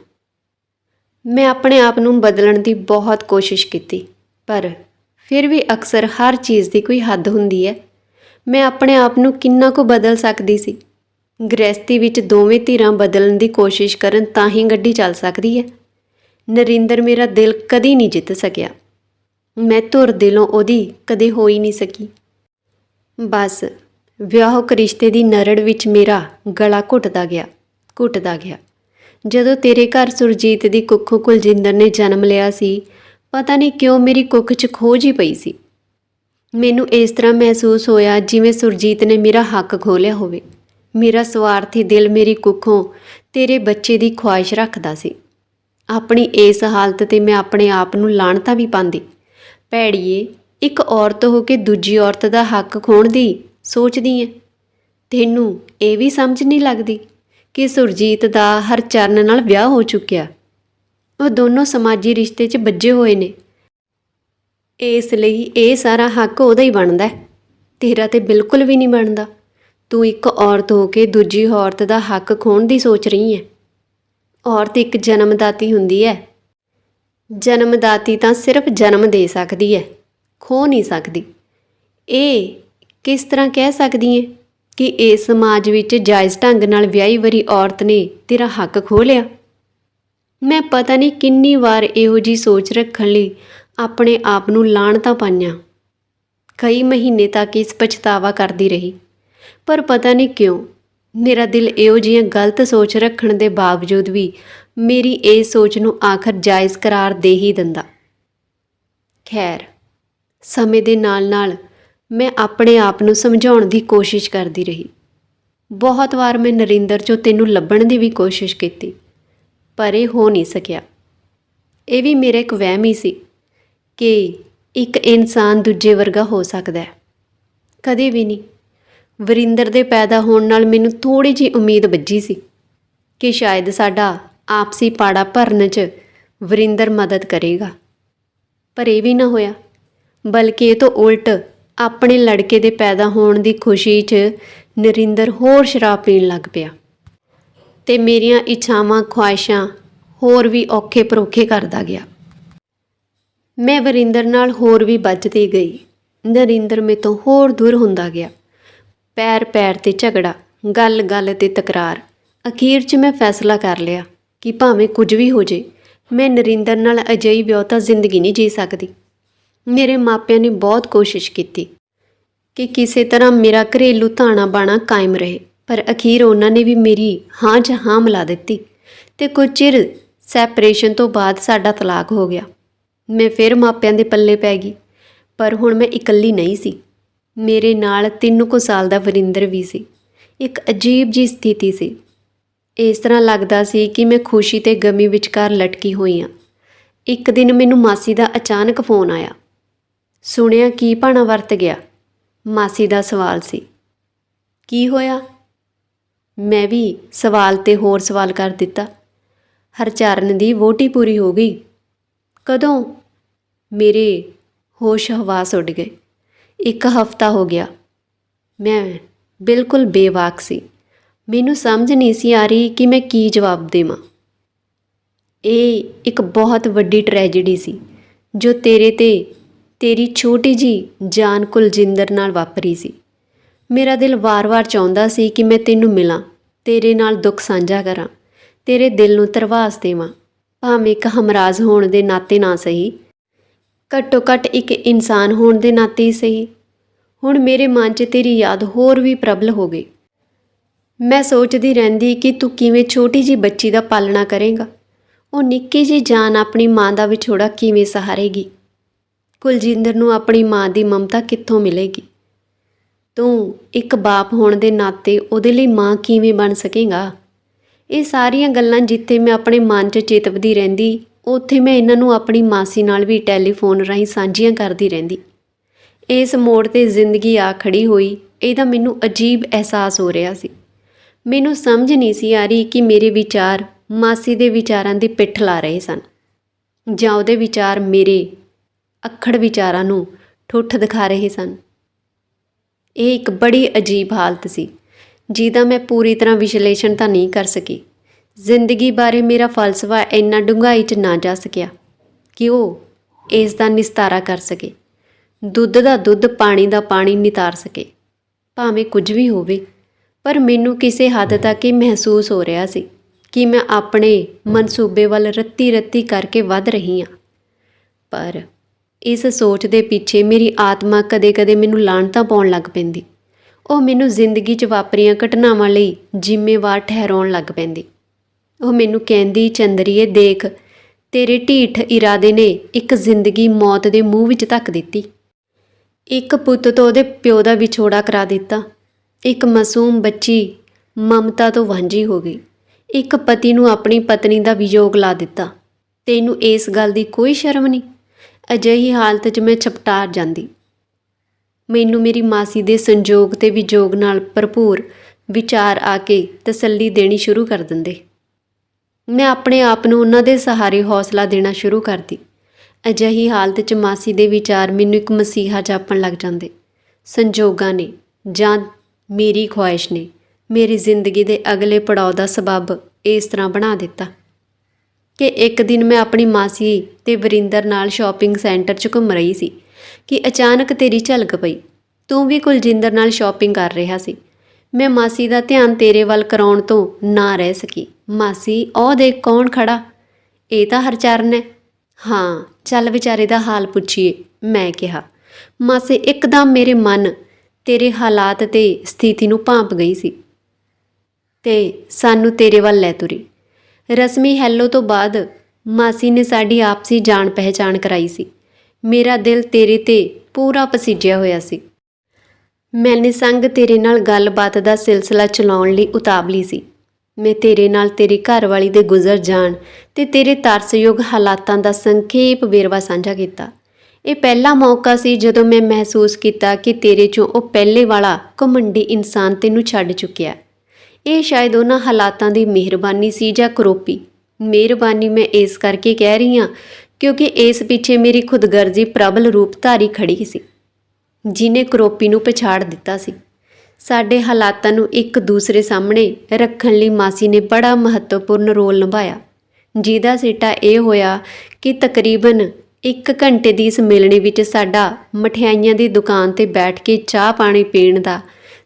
ਮੈਂ ਆਪਣੇ ਆਪ ਨੂੰ ਬਦਲਣ ਦੀ ਬਹੁਤ ਕੋਸ਼ਿਸ਼ ਕੀਤੀ, ਪਰ ਫਿਰ ਵੀ ਅਕਸਰ ਹਰ ਚੀਜ਼ ਦੀ ਕੋਈ ਹੱਦ ਹੁੰਦੀ ਹੈ। ਮੈਂ ਆਪਣੇ ਆਪ ਨੂੰ ਕਿੰਨਾ ਕੁ ਬਦਲ ਸਕਦੀ ਸੀ? ਗ੍ਰਹਿਸਤੀ ਵਿੱਚ ਦੋਵੇਂ ਧਿਰਾਂ ਬਦਲਣ ਦੀ ਕੋਸ਼ਿਸ਼ ਕਰਨ ਤਾਂ ਹੀ ਗੱਡੀ ਚੱਲ ਸਕਦੀ ਹੈ। ਨਰਿੰਦਰ ਮੇਰਾ ਦਿਲ ਕਦੀ ਨਹੀਂ ਜਿੱਤ ਸਕਿਆ। ਮੈਂ ਧੁਰ ਦਿਲੋਂ ਉਹਦੀ ਕਦੇ ਹੋ ਹੀ ਨਹੀਂ ਸਕੀ। ਬਸ ਵਿਆਹਕ ਰਿਸ਼ਤੇ ਦੀ ਨਰੜ ਵਿੱਚ ਮੇਰਾ ਗਲਾ ਘੁੱਟਦਾ ਗਿਆ ਘੁੱਟਦਾ ਗਿਆ। ਜਦੋਂ ਤੇਰੇ ਘਰ ਸੁਰਜੀਤ ਦੀ ਕੁੱਖੋਂ ਕੁਲਜਿੰਦਰ ਨੇ ਜਨਮ ਲਿਆ ਸੀ, ਪਤਾ ਨਹੀਂ ਕਿਉਂ ਮੇਰੀ ਕੁੱਖ 'ਚ ਖੋਜ ਹੀ ਪਈ ਸੀ। ਮੈਨੂੰ ਇਸ ਤਰ੍ਹਾਂ ਮਹਿਸੂਸ ਹੋਇਆ ਜਿਵੇਂ ਸੁਰਜੀਤ ਨੇ ਮੇਰਾ ਹੱਕ ਖੋਲਿਆ ਹੋਵੇ। ਮੇਰਾ ਸਵਾਰਥੀ ਦਿਲ ਮੇਰੀ ਕੁੱਖੋਂ ਤੇਰੇ ਬੱਚੇ ਦੀ ਖੁਆਇਸ਼ ਰੱਖਦਾ ਸੀ। ਆਪਣੀ ਇਸ ਹਾਲਤ ਤੇ ਮੈਂ ਆਪਣੇ ਆਪ ਨੂੰ ਲਾਣਤਾ ਵੀ ਪਾਉਂਦੀ। ਭੈੜੀਏ, ਇੱਕ ਔਰਤ ਹੋ ਕੇ ਦੂਜੀ ਔਰਤ ਦਾ ਹੱਕ ਖੋਣ ਦੀ ਸੋਚਦੀ ਐ ਤੈਨੂੰ ਇਹ ਵੀ ਸਮਝ ਨਹੀਂ ਲੱਗਦੀ ਕਿ ਸੁਰਜੀਤ ਦਾ ਹਰ ਚਰਨ ਨਾਲ ਵਿਆਹ ਹੋ ਚੁੱਕਿਆ। ਉਹ ਦੋਨੋਂ ਸਮਾਜੀ ਰਿਸ਼ਤੇ 'ਚ ਬੱਝੇ ਹੋਏ ਨੇ। ਇਸ ਲਈ ਇਹ ਸਾਰਾ ਹੱਕ ਉਹਦਾ ਹੀ ਬਣਦਾ ਤੇਰਾ ਤੇ ਬਿਲਕੁਲ ਵੀ ਨਹੀਂ ਬਣਦਾ। ਤੂੰ ਇੱਕ ਔਰਤ ਹੋ ਕੇ ਦੂਜੀ ਔਰਤ ਦਾ ਹੱਕ ਖੋਣ ਦੀ ਸੋਚ ਰਹੀ ਹੈ ਔਰਤ ਇੱਕ ਜਨਮਦਾਤੀ ਹੁੰਦੀ ਹੈ। ਜਨਮਦਾਤੀ ਤਾਂ ਸਿਰਫ ਜਨਮ ਦੇ ਸਕਦੀ ਹੈ। ਖੋ ਨਹੀਂ ਸਕਦੀ। ਇਹ ਕਿਸ ਤਰ੍ਹਾਂ ਕਹਿ ਸਕਦੀ ਹੈ ਕਿ ਇਸ ਸਮਾਜ ਵਿੱਚ ਜਾਇਜ਼ ਢੰਗ ਨਾਲ ਵਿਆਹੀ ਵਰੀ ਔਰਤ ਨੇ ਤੇਰਾ ਹੱਕ ਖੋਹ ਲਿਆ? ਮੈਂ ਪਤਾ ਨਹੀਂ ਕਿੰਨੀ ਵਾਰ ਇਹੋ ਜੀ ਸੋਚ ਰੱਖਣ ਲਈ ਆਪਣੇ ਆਪ ਨੂੰ ਲਾਹਣਤਾਂ ਪਾਈਆਂ। ਕਈ ਮਹੀਨੇ ਤੱਕ ਇਸ ਪਛਤਾਵਾ ਕਰਦੀ ਰਹੀ। ਪਰ ਪਤਾ ਨਹੀਂ ਕਿਉਂ ਮੇਰਾ ਦਿਲ ਇਹੋ ਜਿਹੀਆਂ ਗਲਤ ਸੋਚ ਰੱਖਣ ਦੇ ਬਾਵਜੂਦ ਵੀ ਮੇਰੀ ਇਹ ਸੋਚ ਨੂੰ ਆਖਰ ਜਾਇਜ਼ ਕਰਾਰ ਦੇ ਹੀ ਦਿੰਦਾ। ਖੈਰ, ਸਮੇਂ ਦੇ ਨਾਲ-ਨਾਲ ਮੈਂ ਆਪਣੇ ਆਪ ਨੂੰ ਸਮਝਾਉਣ ਦੀ ਕੋਸ਼ਿਸ਼ ਕਰਦੀ ਰਹੀ। ਬਹੁਤ ਵਾਰ ਮੈਂ ਨਰਿੰਦਰ 'ਚੋਂ ਤੈਨੂੰ ਲੱਭਣ ਦੀ ਵੀ ਕੋਸ਼ਿਸ਼ ਕੀਤੀ, ਪਰ ਇਹ ਹੋ ਨਹੀਂ ਸਕਿਆ। ਇਹ ਵੀ ਮੇਰਾ ਇੱਕ ਵਹਿਮ ਹੀ ਸੀ ਕਿ ਇੱਕ ਇਨਸਾਨ ਦੂਜੇ ਵਰਗਾ ਹੋ ਸਕਦਾ ਹੈ। ਕਦੇ ਵੀ ਨਹੀਂ। ਵਰਿੰਦਰ ਦੇ ਪੈਦਾ ਹੋਣ ਨਾਲ ਮੈਨੂੰ ਥੋੜੀ ਜੀ ਉਮੀਦ ਵੱਜੀ ਸੀ ਕਿ ਸ਼ਾਇਦ ਸਾਡਾ ਆਪਸੀ ਪਾੜਾ ਭਰਨ 'ਚ ਵਰਿੰਦਰ ਮਦਦ ਕਰੇਗਾ। ਪਰ ਇਹ ਵੀ ਨਾ ਹੋਇਆ, ਬਲਕਿ ਇਹ ਤੋਂ ਉਲਟ ਆਪਣੇ ਲੜਕੇ ਦੇ ਪੈਦਾ ਹੋਣ ਦੀ ਖੁਸ਼ੀ 'ਚ ਨਰਿੰਦਰ ਹੋਰ ਸ਼ਰਾਬ ਪੀਣ ਲੱਗ ਪਿਆ ਤੇ ਮੇਰੀਆਂ ਇੱਛਾਵਾਂ, ਖੁਆਇਸ਼ਾਂ ਹੋਰ ਵੀ ਔਖੇ ਪਰੋਖੇ ਕਰਦਾ ਗਿਆ। ਮੈਂ ਵਰਿੰਦਰ ਨਾਲ ਹੋਰ ਵੀ ਵੱਜਦੀ ਗਈ। ਨਰਿੰਦਰ ਮੇ ਤੋਂ ਹੋਰ ਦੂਰ ਹੁੰਦਾ ਗਿਆ। ਪੈਰ ਪੈਰ ਤੇ ਝਗੜਾ, ਗੱਲ ਗੱਲ ਤੇ ਤਕਰਾਰ। ਅਖੀਰ 'ਚ ਮੈਂ ਫੈਸਲਾ ਕਰ ਲਿਆ ਕਿ ਭਾਵੇਂ ਕੁਝ ਵੀ ਹੋ ਜੇ, ਮੈਂ ਨਰਿੰਦਰ ਨਾਲ ਅਜਿਹੀ ਵਿਆਹਤਾ ਜ਼ਿੰਦਗੀ ਨਹੀਂ ਜੀ ਸਕਦੀ। ਮੇਰੇ ਮਾਪਿਆਂ ਨੇ ਬਹੁਤ ਕੋਸ਼ਿਸ਼ ਕੀਤੀ ਕਿ ਕਿਸੇ ਤਰ੍ਹਾਂ ਮੇਰਾ ਘਰੇਲੂ ਧਾਣਾ ਬਾਣਾ ਕਾਇਮ ਰਹੇ, ਪਰ ਅਖੀਰ ਉਹਨਾਂ ਨੇ ਵੀ ਮੇਰੀ ਹਾਂ 'ਚ ਹਾਂ ਮਿਲਾ ਦਿੱਤੀ ਤੇ ਕੁਝ ਚਿਰ ਸੈਪਰੇਸ਼ਨ ਤੋਂ ਬਾਅਦ ਸਾਡਾ ਤਲਾਕ ਹੋ ਗਿਆ। ਮੈਂ ਫਿਰ ਮਾਪਿਆਂ ਦੇ ਪੱਲੇ ਪੈ ਗਈ, ਪਰ ਹੁਣ ਮੈਂ ਇਕੱਲੀ ਨਹੀਂ ਸੀ। ਮੇਰੇ ਨਾਲ ਤਿੰਨ ਕੁ ਸਾਲ ਦਾ ਵਰਿੰਦਰ ਵੀ ਸੀ। ਇੱਕ ਅਜੀਬ ਜੀ ਸਥਿਤੀ ਸੀ। ਇਸ ਤਰ੍ਹਾਂ ਲੱਗਦਾ ਸੀ ਕਿ ਮੈਂ ਖੁਸ਼ੀ ਤੇ ਗਮੀ ਵਿਚਕਾਰ ਲਟਕੀ ਹੋਈ ਹਾਂ। ਇੱਕ ਦਿਨ ਮੈਨੂੰ ਮਾਸੀ ਦਾ ਅਚਾਨਕ ਫੋਨ ਆਇਆ। ਸੁਣਿਆ ਕੀ ਭਾਣਾ ਵਰਤ ਗਿਆ? ਮਾਸੀ ਦਾ ਸਵਾਲ ਸੀ। ਕੀ ਹੋਇਆ? ਮੈਂ ਵੀ ਸਵਾਲ ਤੇ ਹੋਰ ਸਵਾਲ ਕਰ ਦਿੱਤਾ। ਹਰਚਰਨ ਦੀ ਵੋਟੀ ਪੂਰੀ ਹੋ ਗਈ। ਕਦੋਂ? ਮੇਰੇ ਹੋਸ਼ ਹਵਾਸ ਉੱਡ ਗਏ। ਇੱਕ ਹਫਤਾ ਹੋ ਗਿਆ। ਮੈਂ ਬਿਲਕੁਲ ਬੇਵਾਕ ਸੀ। ਮੈਨੂੰ ਸਮਝ ਨਹੀਂ ਸੀ ਆ ਰਹੀ ਕਿ ਮੈਂ ਕੀ ਜਵਾਬ ਦੇਵਾਂ। ਇਹ ਇੱਕ ਬਹੁਤ ਵੱਡੀ ਟ੍ਰੈਜੇਡੀ ਸੀ, ਜੋ ਤੇਰੇ ਤੇ ਤੇਰੀ ਛੋਟੀ ਜੀ ਜਾਨ ਕੁਲਜਿੰਦਰ ਨਾਲ ਵਾਪਰੀ ਸੀ। ਮੇਰਾ ਦਿਲ ਵਾਰ-ਵਾਰ ਚਾਹੁੰਦਾ ਸੀ ਕਿ ਮੈਂ ਤੈਨੂੰ ਮਿਲਾਂ, ਤੇਰੇ ਨਾਲ ਦੁੱਖ ਸਾਂਝਾ ਕਰਾਂ, ਤੇਰੇ ਦਿਲ ਨੂੰ ਤਰਵਾਸ ਦੇਵਾਂ। ਭਾਵੇਂ ਇੱਕ ਹਮਰਾਜ਼ ਹੋਣ ਦੇ ਨਾਤੇ ਨਾ ਸਹੀ ਘੱਟੋ ਘੱਟ ਇੱਕ ਇਨਸਾਨ ਹੋਣ ਦੇ ਨਾਤੇ ਹੀ ਸਹੀ। ਹੁਣ ਮੇਰੇ ਮਨ 'ਚ ਤੇਰੀ ਯਾਦ ਹੋਰ ਵੀ ਪ੍ਰਬਲ ਹੋ ਗਈ। ਮੈਂ ਸੋਚਦੀ ਰਹਿੰਦੀ ਕਿ ਤੂੰ ਕਿਵੇਂ ਛੋਟੀ ਜੀ ਬੱਚੀ ਦਾ ਪਾਲਣਾ ਕਰੇਗਾ। ਉਹ ਨਿੱਕੀ ਜੀ ਜਾਨ ਆਪਣੀ ਮਾਂ ਦਾ ਵਿਛੋੜਾ ਕਿਵੇਂ ਸਹਾਰੇਗੀ। ਕੁਲਜਿੰਦਰ ਨੂੰ ਆਪਣੀ ਮਾਂ ਦੀ ਮਮਤਾ ਕਿੱਥੋਂ ਮਿਲੇਗੀ? ਤੂੰ ਇੱਕ ਬਾਪ ਹੋਣ ਦੇ ਨਾਤੇ ਉਹਦੇ ਲਈ ਮਾਂ ਕਿਵੇਂ ਬਣ ਸਕੇਗਾ? ਇਹ ਸਾਰੀਆਂ ਗੱਲਾਂ ਜਿੱਥੇ ਮੈਂ ਆਪਣੇ ਮਨ 'ਚ ਚੇਤਵਦੀ ਰਹਿੰਦੀ, ਉੱਥੇ ਮੈਂ ਇਹਨਾਂ ਨੂੰ ਆਪਣੀ ਮਾਸੀ ਨਾਲ ਵੀ ਟੈਲੀਫੋਨ ਰਾਹੀਂ ਸਾਂਝੀਆਂ ਕਰਦੀ ਰਹਿੰਦੀ। ਇਸ ਮੋੜ ਤੇ ਜ਼ਿੰਦਗੀ ਆ ਖੜੀ ਹੋਈ, ਇਹਦਾ ਮੈਨੂੰ ਅਜੀਬ ਅਹਿਸਾਸ ਹੋ ਰਿਹਾ ਸੀ। ਮੈਨੂੰ ਸਮਝ ਨਹੀਂ ਸੀ ਆ ਰਹੀ ਕਿ ਮੇਰੇ ਵਿਚਾਰ ਮਾਸੀ ਦੇ ਵਿਚਾਰਾਂ ਦੀ ਪਿੱਠ ਲਾ ਰਹੇ ਸਨ ਜਾਂ ਉਹਦੇ ਵਿਚਾਰ ਮੇਰੇ ਅੱਖੜ ਵਿਚਾਰਾਂ ਨੂੰ ਠੁੱਠ ਦਿਖਾ ਰਹੇ ਸਨ। ਇਹ ਇੱਕ ਬੜੀ ਅਜੀਬ ਹਾਲਤ ਸੀ, ਜਿਹਦਾ ਮੈਂ ਪੂਰੀ ਤਰ੍ਹਾਂ ਵਿਸ਼ਲੇਸ਼ਣ ਤਾਂ ਨਹੀਂ ਕਰ ਸਕੀ। ਜ਼ਿੰਦਗੀ ਬਾਰੇ ਮੇਰਾ ਫਲਸਫਾ ਇੰਨਾ ਡੂੰਘਾਈ 'ਚ ਨਾ ਜਾ ਸਕਿਆ ਕਿ ਉਹ ਇਸ ਦਾ ਨਿਸਤਾਰਾ ਕਰ ਸਕੇ, ਦੁੱਧ ਦਾ ਦੁੱਧ, ਪਾਣੀ ਦਾ ਪਾਣੀ ਨਿਤਾਰ ਸਕੇ। ਭਾਵੇਂ ਕੁਝ ਵੀ ਹੋਵੇ, ਪਰ ਮੈਨੂੰ ਕਿਸੇ ਹੱਦ ਤੱਕ ਇਹ ਮਹਿਸੂਸ ਹੋ ਰਿਹਾ ਸੀ ਕਿ ਮੈਂ ਆਪਣੇ ਮਨਸੂਬੇ ਵੱਲ ਰੱਤੀ ਰੱਤੀ ਕਰਕੇ ਵੱਧ ਰਹੀ ਹਾਂ। ਪਰ ਇਸ ਸੋਚ ਦੇ ਪਿੱਛੇ ਮੇਰੀ ਆਤਮਾ ਕਦੇ-ਕਦੇ ਮੈਨੂੰ ਲਾਣਤਾ ਪਾਉਣ ਲੱਗ ਪੈਂਦੀ। ਉਹ ਮੈਨੂੰ ਜ਼ਿੰਦਗੀ 'ਚ ਵਾਪਰੀਆਂ ਘਟਨਾਵਾਂ ਲਈ ਜ਼ਿੰਮੇਵਾਰ ਠਹਿਰਾਉਣ ਲੱਗ ਪੈਂਦੀ। ਉਹ ਮੈਨੂੰ ਕਹਿੰਦੀ, ਚੰਦਰੀਏ, ਦੇਖ, ਤੇਰੇ ਢੀਠ ਇਰਾਦੇ ਨੇ ਇੱਕ ਜ਼ਿੰਦਗੀ ਮੌਤ ਦੇ ਮੂੰਹ ਵਿੱਚ ਧੱਕ ਦਿੱਤੀ। ਇੱਕ ਪੁੱਤ ਤੋਂ ਉਹਦੇ ਪਿਓ ਦਾ ਵਿਛੋੜਾ ਕਰਾ ਦਿੱਤਾ। ਇੱਕ ਮਾਸੂਮ ਬੱਚੀ ਮਮਤਾ ਤੋਂ ਵਾਂਝੀ ਹੋ ਗਈ। ਇੱਕ ਪਤੀ ਨੂੰ ਆਪਣੀ ਪਤਨੀ ਦਾ ਵਿਯੋਗ ਲਾ ਦਿੱਤਾ। ਤੈਨੂੰ ਇਸ ਗੱਲ ਦੀ ਕੋਈ ਸ਼ਰਮ ਨਹੀਂ। ਅਜਿਹੀ ਹਾਲਤ 'ਚ ਮੈਂ ਛਪਟਾਰ ਜਾਂਦੀ। ਮੈਨੂੰ ਮੇਰੀ ਮਾਸੀ ਦੇ ਸੰਜੋਗ ਤੇ ਵਿਜੋਗ ਨਾਲ ਭਰਪੂਰ ਵਿਚਾਰ ਆ ਕੇ ਤਸੱਲੀ ਦੇਣੀ ਸ਼ੁਰੂ ਕਰ ਦਿੰਦੇ। ਮੈਂ ਆਪਣੇ ਆਪ ਨੂੰ ਉਹਨਾਂ ਦੇ ਸਹਾਰੇ ਹੌਸਲਾ ਦੇਣਾ ਸ਼ੁਰੂ ਕਰਦੀ। ਅਜਿਹੀ ਹਾਲਤ 'ਚ ਮਾਸੀ ਦੇ ਵਿਚਾਰ ਮੈਨੂੰ ਇੱਕ ਮਸੀਹਾ ਜਾਪਣ ਲੱਗ ਜਾਂਦੇ। ਸੰਜੋਗਾਂ ਨੇ ਜਾਂ ਮੇਰੀ ਖੁਆਇਸ਼ ਨੇ ਮੇਰੀ ਜ਼ਿੰਦਗੀ ਦੇ ਅਗਲੇ ਪੜਾਅ ਦਾ ਸਬਬ ਇਸ ਤਰ੍ਹਾਂ ਬਣਾ ਦਿੱਤਾ। ਕਿ ਇੱਕ ਦਿਨ ਮੈਂ ਆਪਣੀ ਮਾਸੀ ਤੇ ਵਰਿੰਦਰ ਨਾਲ ਸ਼ਾਪਿੰਗ ਸੈਂਟਰ 'ਚ ਘੁੰਮ ਰਹੀ ਸੀ, ਕਿ ਅਚਾਨਕ ਤੇਰੀ ਝਲਕ ਪਈ। ਤੂੰ ਵੀ ਕੁਲਜਿੰਦਰ ਨਾਲ ਸ਼ਾਪਿੰਗ ਕਰ ਰਿਹਾ ਸੀ। ਮੈਂ ਮਾਸੀ ਦਾ ਧਿਆਨ ਤੇਰੇ ਵੱਲ ਕਰਾਉਣ ਤੋਂ ਨਾ ਰਹਿ ਸਕੀ। ਮਾਸੀ, ਉਹ ਦੇਖ ਕੌਣ ਖੜਾ? ਇਹ ਤਾਂ ਹਰਚਰਨ ਹੈ। ਹਾਂ, ਚੱਲ ਵਿਚਾਰੇ ਦਾ ਹਾਲ ਪੁੱਛੀਏ, ਮੈਂ ਕਿਹਾ। ਮਾਸੇ ਇੱਕਦਮ ਮੇਰੇ ਮਨ ਤੇਰੇ ਹਾਲਾਤ ਤੇ ਸਥਿਤੀ ਨੂੰ ਭਾਂਪ ਗਈ ਸੀ। ਤੇ ਸਾਨੂੰ ਤੇਰੇ ਵੱਲ ਲੈ ਤੁਰੀ। ਰਸਮੀ ਹੈਲੋ ਤੋਂ ਬਾਅਦ ਮਾਸੀ ਨੇ ਸਾਡੀ ਆਪਸੀ ਜਾਣ ਪਹਿਚਾਣ ਕਰਾਈ ਸੀ। ਮੇਰਾ ਦਿਲ ਤੇਰੇ ਤੇ ਪੂਰਾ ਪਸੀਜਿਆ ਹੋਇਆ ਸੀ। ਮੈਨੇ ਸੰਗ ਤੇਰੇ ਨਾਲ ਗੱਲਬਾਤ ਦਾ ਸਿਲਸਿਲਾ ਚਲਾਉਣ ਲਈ ਉਤਾਵਲੀ ਸੀ। ਮੈਂ ਤੇਰੇ ਨਾਲ ਤੇਰੀ ਘਰਵਾਲੀ ਦੇ ਗੁਜ਼ਰ ਜਾਣ ਤੇ ਤੇਰੇ ਤਰਸਯੋਗ ਹਾਲਾਤਾਂ ਦਾ ਸੰਖੇਪ ਵੇਰਵਾ ਸਾਂਝਾ ਕੀਤਾ। ਇਹ ਪਹਿਲਾ ਮੌਕਾ ਸੀ ਜਦੋਂ ਮੈਂ ਮਹਿਸੂਸ ਕੀਤਾ ਕਿ ਤੇਰੇ ਚੋਂ ਉਹ ਪਹਿਲੇ ਵਾਲਾ ਘਮੰਡੀ ਇਨਸਾਨ ਤੈਨੂੰ ਛੱਡ ਚੁੱਕਿਆ। ਇਹ ਸ਼ਾਇਦ ਉਹਨਾਂ ਹਾਲਾਤਾਂ ਦੀ ਮਿਹਰਬਾਨੀ ਸੀ ਜਾਂ ਕਰੋਪੀ। ਮਿਹਰਬਾਨੀ ਮੈਂ ਇਸ ਕਰਕੇ ਕਹਿ ਰਹੀ ਹਾਂ ਕਿਉਂਕਿ ਇਸ ਪਿੱਛੇ ਮੇਰੀ ਖੁਦਗਰਜ਼ੀ ਪ੍ਰਬਲ ਰੂਪ ਧਾਰੀ ਖੜੀ ਸੀ ਜਿਨੇ ਕਰੋਪੀ ਨੂੰ ਪਛਾੜ ਦਿੱਤਾ ਸੀ। ਸਾਡੇ ਹਾਲਾਤਾਂ ਨੂੰ ਇੱਕ ਦੂਸਰੇ ਸਾਹਮਣੇ ਰੱਖਣ ਲਈ ਮਾਸੀ ਨੇ ਬੜਾ ਮਹੱਤਵਪੂਰਨ ਰੋਲ ਨਿਭਾਇਆ। ਜਿਹਦਾ ਸਿੱਟਾ ਇਹ ਹੋਇਆ ਕਿ ਤਕਰੀਬਨ 1 ਘੰਟੇ ਦੀ ਇਸ ਮਿਲਣੀ ਵਿੱਚ ਸਾਡਾ ਮਠਿਆਈਆਂ ਦੀ ਦੁਕਾਨ ਤੇ ਬੈਠ ਕੇ ਚਾਹ ਪਾਣੀ ਪੀਣ ਦਾ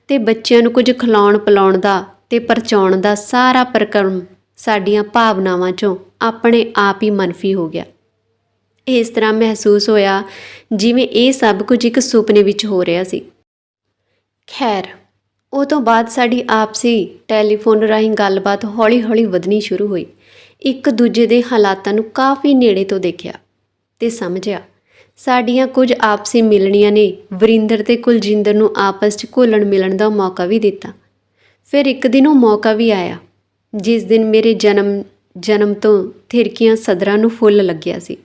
ਤੇ ਬੱਚਿਆਂ ਨੂੰ ਕੁਝ ਖਿਲਾਉਣ ਪਿਲਾਉਣ ਦਾ ਤੇ ਪਰਚਾਉਣ ਦਾ ਸਾਰਾ ਪ੍ਰਕਰਮ ਸਾਡੀਆਂ ਭਾਵਨਾਵਾਂ 'ਚੋਂ ਆਪਣੇ ਆਪ ਹੀ ਮਨਫੀ ਹੋ ਗਿਆ। ਇਸ ਤਰ੍ਹਾਂ ਮਹਿਸੂਸ ਹੋਇਆ ਜਿਵੇਂ ਇਹ ਸਭ ਕੁਝ ਇੱਕ ਸੁਪਨੇ ਵਿੱਚ ਹੋ ਰਿਹਾ ਸੀ। ਖੈਰ, ਉਹ ਤੋਂ ਬਾਅਦ ਸਾਡੀ ਆਪਸੀ ਟੈਲੀਫੋਨ ਰਾਹੀਂ ਗੱਲਬਾਤ ਹੌਲੀ-ਹੌਲੀ ਵਧਣੀ ਸ਼ੁਰੂ ਹੋਈ। ਇੱਕ ਦੂਜੇ ਦੇ ਹਾਲਾਤਾਂ ਨੂੰ ਕਾਫੀ ਨੇੜੇ ਤੋਂ ਦੇਖਿਆ ਤੇ ਸਮਝਿਆ। ਸਾਡੀਆਂ ਕੁਝ ਆਪਸੀ ਮਿਲਣੀਆਂ ਨੇ ਵਰਿੰਦਰ ਤੇ ਕੁਲਜਿੰਦਰ ਨੂੰ ਆਪਸ 'ਚ ਘੁਲਣ ਮਿਲਣ ਦਾ ਮੌਕਾ ਵੀ ਦਿੱਤਾ। ਫਿਰ ਇੱਕ ਦਿਨ ਉਹ ਮੌਕਾ ਵੀ ਆਇਆ, ਜਿਸ ਦਿਨ ਮੇਰੇ ਜਨਮ ਜਨਮ ਤੋਂ ਥਿਰਕੀਆਂ ਸਦਰਾਂ ਨੂੰ ਫੁੱਲ ਲੱਗਿਆ ਸੀ।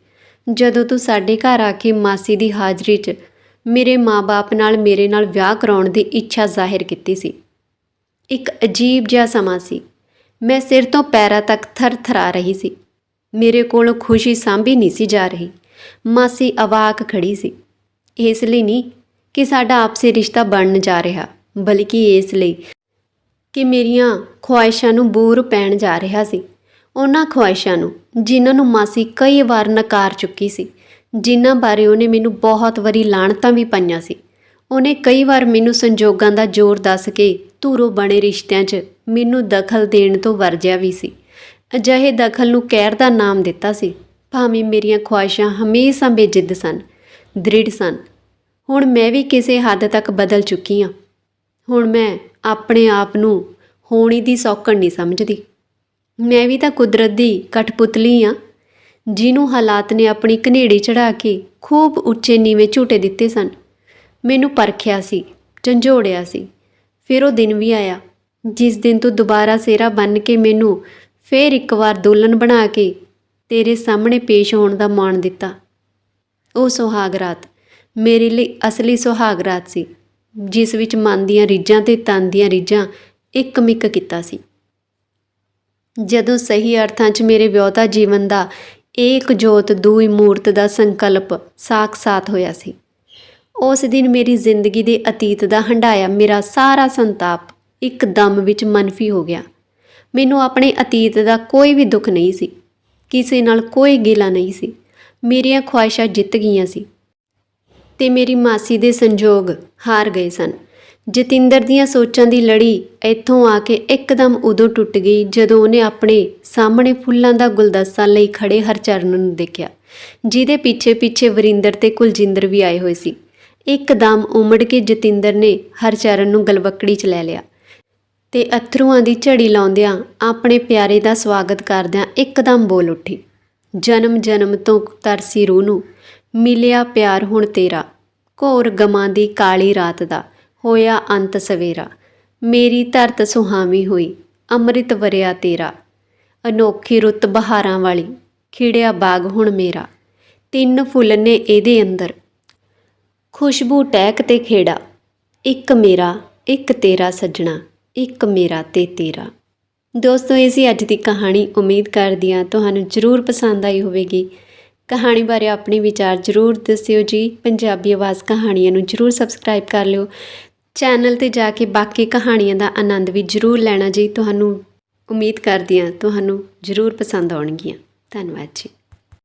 ਜਦੋਂ ਤੂੰ ਸਾਡੇ ਘਰ ਆ ਕੇ ਮਾਸੀ ਦੀ ਹਾਜ਼ਰੀ 'ਚ ਮੇਰੇ ਮਾਪੇ ਨਾਲ ਮੇਰੇ ਨਾਲ ਵਿਆਹ ਕਰਾਉਣ ਦੀ ਇੱਛਾ ਜ਼ਾਹਿਰ ਕੀਤੀ ਸੀ। ਇੱਕ ਅਜੀਬ ਜਿਹਾ ਸਮਾਂ ਸੀ। ਮੈਂ ਸਿਰ ਤੋਂ ਪੈਰਾਂ ਤੱਕ ਥਰ-ਥਰਾ ਰਹੀ ਸੀ। ਮੇਰੇ ਕੋਲ ਖੁਸ਼ੀ ਸਾਂਭੀ ਨਹੀਂ ਸੀ ਜਾ ਰਹੀ। ਮਾਸੀ ਅਵਾਕ ਖੜੀ ਸੀ। ਇਸ ਲਈ ਨਹੀਂ ਕਿ ਸਾਡਾ ਆਪਸੇ ਰਿਸ਼ਤਾ ਬਣਨ ਜਾ ਰਿਹਾ, ਬਲਕਿ ਇਸ ਲਈ ਕਿ ਮੇਰੀਆਂ ਖੁਆਇਸ਼ਾਂ ਨੂੰ ਬੂਰ ਪੈਣ ਜਾ ਰਿਹਾ ਸੀ। ਉਹਨਾਂ ਖੁਆਇਸ਼ਾਂ ਨੂੰ, ਜਿਨ੍ਹਾਂ ਨੂੰ ਮਾਸੀ ਕਈ ਵਾਰ ਨਕਾਰ ਚੁੱਕੀ ਸੀ, ਜਿਨ੍ਹਾਂ ਬਾਰੇ ਉਹਨੇ ਮੈਨੂੰ ਬਹੁਤ ਵਾਰੀ ਲਾਣਤਾਂ ਵੀ ਪਾਈਆਂ ਸੀ। ਉਹਨੇ ਕਈ ਵਾਰ ਮੈਨੂੰ ਸੰਜੋਗਾਂ ਦਾ ਜ਼ੋਰ ਦੱਸ ਕੇ ਧੂਰੋ ਬਣੇ ਰਿਸ਼ਤਿਆਂ 'ਚ ਮੈਨੂੰ ਦਖਲ ਦੇਣ ਤੋਂ ਵਰਜਿਆ ਵੀ ਸੀ। ਅਜਿਹੇ ਦਖਲ ਨੂੰ ਕਹਿਰ ਦਾ ਨਾਮ ਦਿੱਤਾ ਸੀ। ਭਾਵੇਂ ਮੇਰੀਆਂ ਖੁਆਇਸ਼ਾਂ ਹਮੇਸ਼ਾ ਬੇਜਿੱਦ ਸਨ ਦ੍ਰਿੜ ਸਨ। ਹੁਣ ਮੈਂ ਵੀ ਕਿਸੇ ਹੱਦ ਤੱਕ ਬਦਲ ਚੁੱਕੀ ਹਾਂ। ਹੁਣ ਮੈਂ ਆਪਣੇ ਆਪ ਨੂੰ ਹੋਣੀ ਦੀ ਸੌਕਣ ਨਹੀਂ ਸਮਝਦੀ। ਮੈਂ ਵੀ ਤਾਂ ਕੁਦਰਤ ਦੀ ਕਠਪੁਤਲੀ ਆ, ਜਿਹਨੂੰ ਹਾਲਾਤ ਨੇ ਆਪਣੀ ਕਨੇੜੀ ਚੜਾ ਕੇ ਖੂਬ ਉੱਚੇ ਨੀਵੇਂ ਝੂਟੇ ਦਿੱਤੇ ਸਨ। ਮੈਨੂੰ ਪਰਖਿਆ ਸੀ, ਝੰਜੋੜਿਆ ਸੀ। ਫਿਰ ਉਹ ਦਿਨ ਵੀ ਆਇਆ, ਜਿਸ ਦਿਨ ਤੋਂ ਦੁਬਾਰਾ ਸੇਰਾ ਬਨ ਕੇ ਮੈਨੂੰ ਫੇਰ ਇੱਕ ਵਾਰ ਦੁਲਹਨ ਬਣਾ ਕੇ ਤੇਰੇ ਸਾਹਮਣੇ ਪੇਸ਼ ਹੋਣ ਦਾ ਮਾਣ ਦਿੱਤਾ। ਉਹ ਸੁਹਾਗ ਰਾਤ, ਮੇਰੇ ਲਈ ਅਸਲੀ ਸੁਹਾਗ ਰਾਤ ਸੀ। ਜਿਸ ਵਿੱਚ ਮਨ ਦੀਆਂ ਰੀਝਾਂ ਤੇ ਤਨ ਦੀਆਂ ਰੀਝਾਂ ਇੱਕ ਮਿੱਕ ਕੀਤਾ ਸੀ। ਜਦੋਂ ਸਹੀ ਅਰਥਾਂ 'ਚ ਮੇਰੇ ਵਿਆਹਤਾ ਜੀਵਨ ਦਾ ਏਕ ਜੋਤ ਦੂਈ ਮੂਰਤ ਦਾ ਸੰਕਲਪ ਸਾਖ-ਸਾਥ ਹੋਇਆ ਸੀ, ਉਸ ਦਿਨ ਮੇਰੀ ਜ਼ਿੰਦਗੀ ਦੇ ਅਤੀਤ ਦਾ ਹੰਡਾਇਆ ਮੇਰਾ ਸਾਰਾ ਸੰਤਾਪ ਇੱਕ ਦਮ ਵਿੱਚ ਮਨਫੀ ਹੋ ਗਿਆ। ਮੈਨੂੰ ਆਪਣੇ ਅਤੀਤ ਦਾ ਕੋਈ ਵੀ ਦੁੱਖ ਨਹੀਂ ਸੀ, ਕਿਸੇ ਨਾਲ ਕੋਈ ਗਿਲਾ ਨਹੀਂ ਸੀ। ਮੇਰੀਆਂ ਖੁਆਇਸ਼ਾਂ ਜਿੱਤ ਗਈਆਂ ਸੀ। ਤੇ ਮੇਰੀ ਮਾਸੀ ਦੇ ਸੰਜੋਗ ਹਾਰ ਗਏ ਸਨ। ਜਤਿੰਦਰ ਦੀਆਂ ਸੋਚਾਂ ਦੀ ਲੜੀ ਇੱਥੋਂ ਆ ਕੇ ਇੱਕਦਮ ਉਦੋਂ ਟੁੱਟ ਗਈ ਜਦੋਂ ਉਹਨੇ ਆਪਣੇ ਸਾਹਮਣੇ ਫੁੱਲਾਂ ਦਾ ਗੁਲਦਸਤਾ ਲਈ ਖੜੇ ਹਰਚਰਨ ਨੂੰ ਦੇਖਿਆ, ਜਿਹਦੇ ਪਿੱਛੇ ਪਿੱਛੇ ਵਰਿੰਦਰ ਤੇ ਕੁਲਜਿੰਦਰ ਵੀ ਆਏ ਹੋਏ ਸੀ। ਇੱਕਦਮ ਉਮੜ ਕੇ ਜਤਿੰਦਰ ਨੇ ਹਰਚਰਨ ਨੂੰ ਗਲਵਕੜੀ 'ਚ ਲੈ ਲਿਆ ਤੇ ਅਥਰੂਆਂ ਦੀ ਝੜੀ ਲਾਉਂਦਿਆਂ ਆਪਣੇ ਪਿਆਰੇ ਦਾ ਸਵਾਗਤ ਕਰਦਿਆਂ ਇੱਕਦਮ ਬੋਲ ਉੱਠੀ ਜਨਮ ਜਨਮ ਤੋਂ ਤਰਸੀ ਰੂਹ ਨੂੰ ਮਿਲਿਆ ਪਿਆਰ ਹੁਣ ਤੇਰਾ। ਘੋਰ ਗਮਾਂ ਦੀ ਕਾਲੀ ਰਾਤ ਦਾ ਹੋਇਆ ਅੰਤ ਸਵੇਰਾ। ਮੇਰੀ ਧਰਤ ਸੁਹਾਵੀ ਹੋਈ, ਅੰਮ੍ਰਿਤ ਵਰਿਆ ਤੇਰਾ। ਅਨੋਖੀ ਰੁੱਤ ਬਹਾਰਾਂ ਵਾਲੀ, ਖਿੜਿਆ ਬਾਗ ਹੁਣ ਮੇਰਾ। ਤਿੰਨ ਫੁੱਲ ਨੇ ਇਹਦੇ ਅੰਦਰ। ਖੁਸ਼ਬੂ ਟਹਿਕ ਤੇ ਖੇੜਾ। ਇੱਕ ਮੇਰਾ, ਇੱਕ ਤੇਰਾ ਸੱਜਣਾ, ਇੱਕ ਮੇਰਾ ਤੇ ਤੇਰਾ। ਦੋਸਤੋ, ਇਹ ਸੀ ਅੱਜ ਦੀ ਕਹਾਣੀ। ਉਮੀਦ ਕਰਦੀ ਹਾਂ ਤੁਹਾਨੂੰ ਜ਼ਰੂਰ ਪਸੰਦ ਆਈ ਹੋਵੇਗੀ। ਕਹਾਣੀ ਬਾਰੇ ਆਪਣੇ ਵਿਚਾਰ ਜ਼ਰੂਰ ਦੱਸਿਓ ਜੀ। ਪੰਜਾਬੀ ਆਵਾਜ਼ ਕਹਾਣੀਆਂ ਨੂੰ ਜ਼ਰੂਰ ਸਬਸਕ੍ਰਾਈਬ ਕਰ ਲਿਓ। ਚੈਨਲ ਤੇ ਜਾ ਕੇ ਬਾਕੀ ਕਹਾਣੀਆਂ ਦਾ ਆਨੰਦ ਵੀ ਜ਼ਰੂਰ ਲੈਣਾ ਜੀ। ਤੁਹਾਨੂੰ ਉਮੀਦ ਕਰਦੀ ਹਾਂ, ਤੁਹਾਨੂੰ ਜ਼ਰੂਰ ਪਸੰਦ ਆਉਣਗੀਆਂ। ਧੰਨਵਾਦ ਜੀ।